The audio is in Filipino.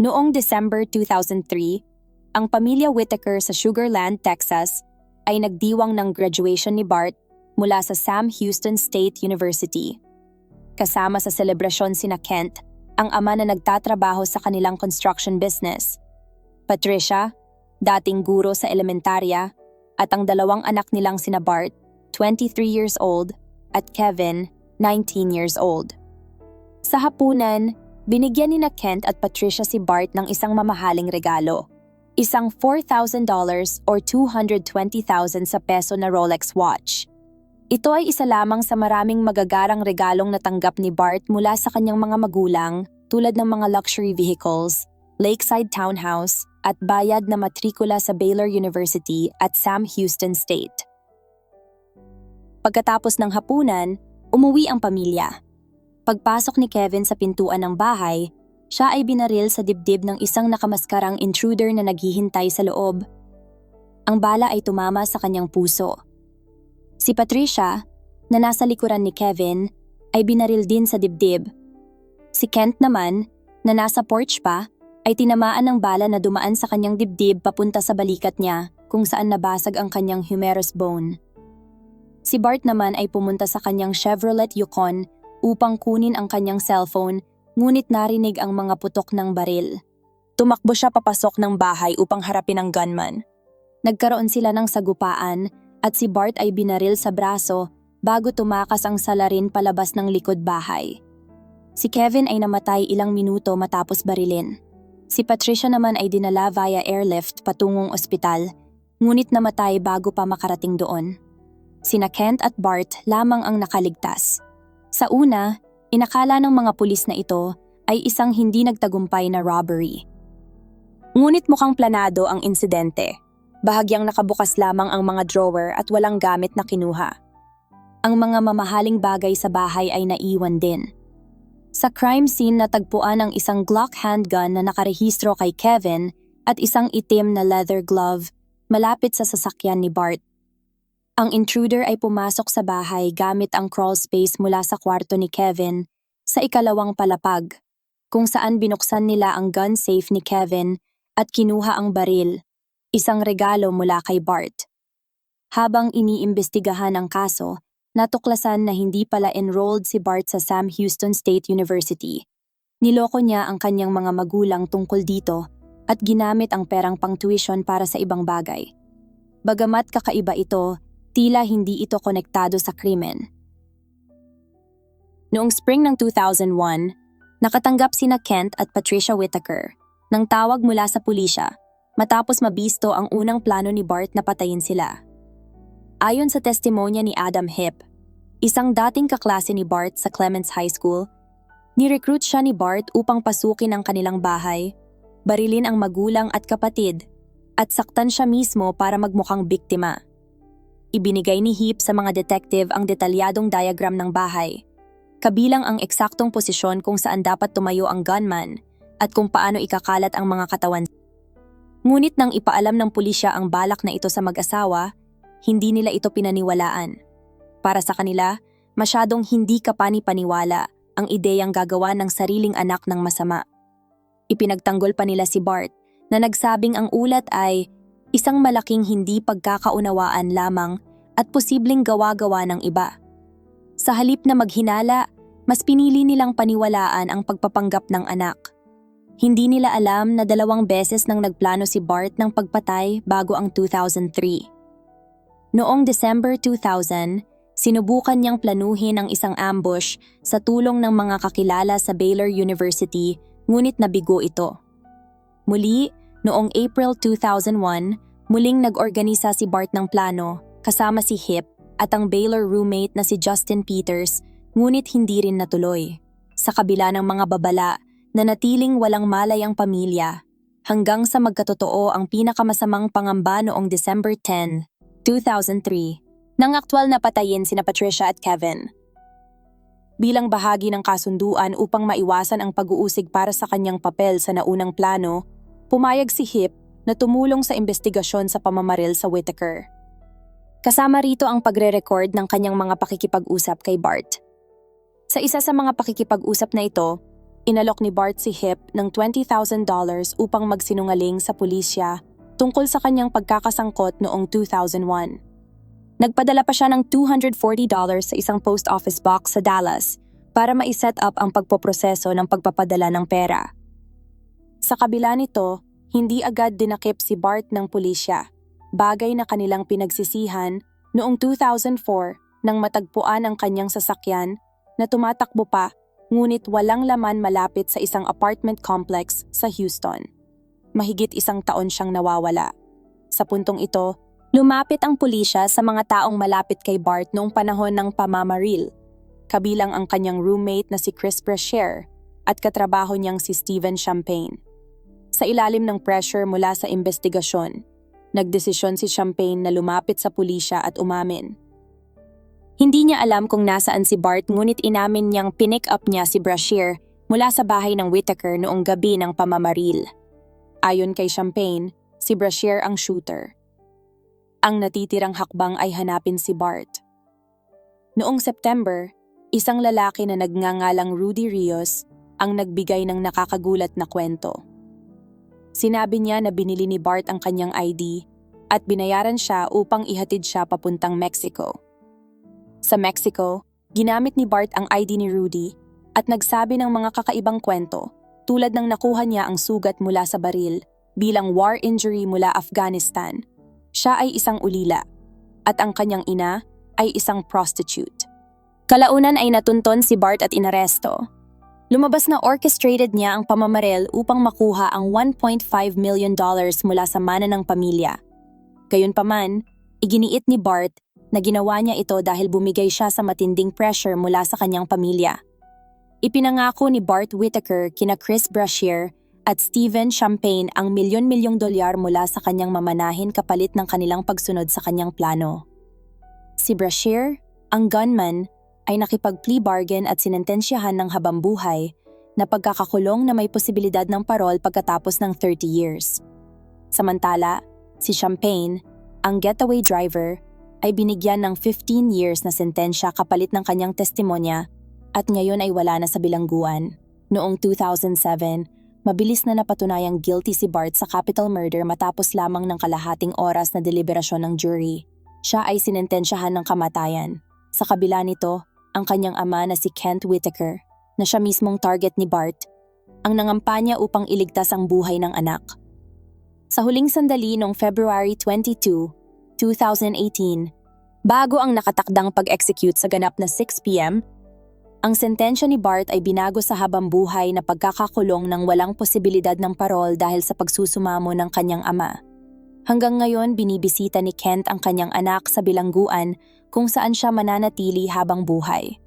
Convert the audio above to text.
Noong December 2003, ang pamilya Whitaker sa Sugarland, Texas ay nagdiwang ng graduation ni Bart mula sa Sam Houston State University. Kasama sa selebrasyon sina Kent, ang ama na nagtatrabaho sa kanilang construction business. Patricia, dating guro sa elementarya, at ang dalawang anak nilang sina Bart, 23 years old, at Kevin, 19 years old. Sa hapunan, binigyan ni na Kent at Patricia si Bart ng isang mamahaling regalo. Isang $4,000 or 220,000 sa peso na Rolex watch. Ito ay isa lamang sa maraming magagarang regalong natanggap ni Bart mula sa kanyang mga magulang tulad ng mga luxury vehicles, lakeside townhouse, at bayad na matrikula sa Baylor University at Sam Houston State. Pagkatapos ng hapunan, umuwi ang pamilya. Pagpasok ni Kevin sa pintuan ng bahay, siya ay binaril sa dibdib ng isang nakamaskarang intruder na naghihintay sa loob. Ang bala ay tumama sa kanyang puso. Si Patricia, na nasa likuran ni Kevin, ay binaril din sa dibdib. Si Kent naman, na nasa porch pa, ay tinamaan ng bala na dumaan sa kanyang dibdib papunta sa balikat niya kung saan nabasag ang kanyang humerus bone. Si Bart naman ay pumunta sa kanyang Chevrolet Yukon upang kunin ang kanyang cellphone ngunit narinig ang mga putok ng baril. Tumakbo siya papasok ng bahay upang harapin ang gunman. Nagkaroon sila ng sagupaan at si Bart ay binaril sa braso bago tumakas ang salarin palabas ng likod bahay. Si Kevin ay namatay ilang minuto matapos barilin. Si Patricia naman ay dinala via airlift patungong ospital, ngunit namatay bago pa makarating doon. Sina Kent at Bart lamang ang nakaligtas. Sa una, inakala ng mga pulis na ito ay isang hindi nagtagumpay na robbery. Ngunit mukhang planado ang insidente Bahagyang nakabukas lamang ang mga drawer at walang gamit na kinuha. Ang mga mamahaling bagay sa bahay ay naiwan din. Sa crime scene natagpuan ang isang Glock handgun na nakarehistro kay Kevin at isang itim na leather glove malapit sa sasakyan ni Bart. Ang intruder ay pumasok sa bahay gamit ang crawl space mula sa kwarto ni Kevin sa ikalawang palapag, kung saan binuksan nila ang gun safe ni Kevin at kinuha ang baril isang regalo mula kay Bart. Habang iniimbestigahan ang kaso, natuklasan na hindi pala enrolled si Bart sa Sam Houston State University. Niloko niya ang kanyang mga magulang tungkol dito at ginamit ang perang pang-tuition para sa ibang bagay. Bagamat kakaiba ito, tila hindi ito konektado sa krimen. Noong spring ng 2001, nakatanggap sina Kent at Patricia Whitaker ng tawag mula sa pulisya matapos mabisto ang unang plano ni Bart na patayin sila. Ayon sa testimonya ni Adam Hip, isang dating kaklase ni Bart sa Clements High School, ni-recruit siya ni Bart upang pasukin ang kanilang bahay, barilin ang magulang at kapatid, at saktan siya mismo para magmukhang biktima. Ibinigay ni Hip sa mga detective ang detalyadong diagram ng bahay, kabilang ang eksaktong posisyon kung saan dapat tumayo ang gunman at kung paano ikakalat ang mga katawan Ngunit nang ipaalam ng pulisya ang balak na ito sa mag-asawa, hindi nila ito pinaniwalaan. Para sa kanila, masyadong hindi kapani-paniwala ang ideyang gagawa ng sariling anak ng masama. Ipinagtanggol pa nila si Bart na nagsabing ang ulat ay isang malaking hindi pagkakaunawaan lamang at posibleng gawa-gawa ng iba. Sa halip na maghinala, mas pinili nilang paniwalaan ang pagpapanggap ng anak – hindi nila alam na dalawang beses nang nagplano si Bart ng pagpatay bago ang 2003. Noong December 2000, sinubukan niyang planuhin ang isang ambush sa tulong ng mga kakilala sa Baylor University ngunit nabigo ito. Muli, noong April 2001, muling nag-organisa si Bart ng plano kasama si Hip at ang Baylor roommate na si Justin Peters ngunit hindi rin natuloy. Sa kabila ng mga babala, na natiling walang malay ang pamilya hanggang sa magkatotoo ang pinakamasamang pangamba noong December 10, 2003, nang aktwal na patayin sina Patricia at Kevin. Bilang bahagi ng kasunduan upang maiwasan ang pag-uusig para sa kanyang papel sa naunang plano, pumayag si Hip na tumulong sa investigasyon sa pamamaril sa Whitaker. Kasama rito ang pagre-record ng kanyang mga pakikipag-usap kay Bart. Sa isa sa mga pakikipag-usap na ito, Inalok ni Bart si Hip ng $20,000 upang magsinungaling sa pulisya tungkol sa kanyang pagkakasangkot noong 2001. Nagpadala pa siya ng $240 sa isang post office box sa Dallas para ma-set up ang pagpoproseso ng pagpapadala ng pera. Sa kabila nito, hindi agad dinakip si Bart ng pulisya, bagay na kanilang pinagsisihan noong 2004 nang matagpuan ang kanyang sasakyan na tumatakbo pa ngunit walang laman malapit sa isang apartment complex sa Houston. Mahigit isang taon siyang nawawala. Sa puntong ito, lumapit ang pulisya sa mga taong malapit kay Bart noong panahon ng pamamaril, kabilang ang kanyang roommate na si Chris Brashear at katrabaho niyang si Steven Champagne. Sa ilalim ng pressure mula sa investigasyon, nagdesisyon si Champagne na lumapit sa pulisya at umamin. Hindi niya alam kung nasaan si Bart ngunit inamin niyang pinick up niya si Brashear mula sa bahay ng Whitaker noong gabi ng pamamaril. Ayon kay Champagne, si Brashear ang shooter. Ang natitirang hakbang ay hanapin si Bart. Noong September, isang lalaki na nagngangalang Rudy Rios ang nagbigay ng nakakagulat na kwento. Sinabi niya na binili ni Bart ang kanyang ID at binayaran siya upang ihatid siya papuntang Mexico. Sa Mexico, ginamit ni Bart ang ID ni Rudy at nagsabi ng mga kakaibang kwento tulad ng nakuha niya ang sugat mula sa baril bilang war injury mula Afghanistan. Siya ay isang ulila at ang kanyang ina ay isang prostitute. Kalaunan ay natunton si Bart at inaresto. Lumabas na orchestrated niya ang pamamaril upang makuha ang 1.5 million dollars mula sa mana ng pamilya. Gayunpaman, iginiit ni Bart na ginawa niya ito dahil bumigay siya sa matinding pressure mula sa kanyang pamilya. Ipinangako ni Bart Whitaker kina Chris Brashear at Steven Champagne ang milyon-milyong dolyar mula sa kanyang mamanahin kapalit ng kanilang pagsunod sa kanyang plano. Si Brashear, ang gunman, ay nakipag-plea bargain at sinentensyahan ng habambuhay na pagkakakulong na may posibilidad ng parol pagkatapos ng 30 years. Samantala, si Champagne, ang getaway driver, ay binigyan ng 15 years na sentensya kapalit ng kanyang testimonya at ngayon ay wala na sa bilangguan. Noong 2007, mabilis na napatunayang guilty si Bart sa capital murder matapos lamang ng kalahating oras na deliberasyon ng jury. Siya ay sinentensyahan ng kamatayan. Sa kabila nito, ang kanyang ama na si Kent Whitaker, na siya mismong target ni Bart, ang nangampanya upang iligtas ang buhay ng anak. Sa huling sandali noong February 22, 2018, bago ang nakatakdang pag-execute sa ganap na 6 p.m., ang sentensya ni Bart ay binago sa habang buhay na pagkakakulong ng walang posibilidad ng parol dahil sa pagsusumamo ng kanyang ama. Hanggang ngayon, binibisita ni Kent ang kanyang anak sa bilangguan kung saan siya mananatili habang buhay.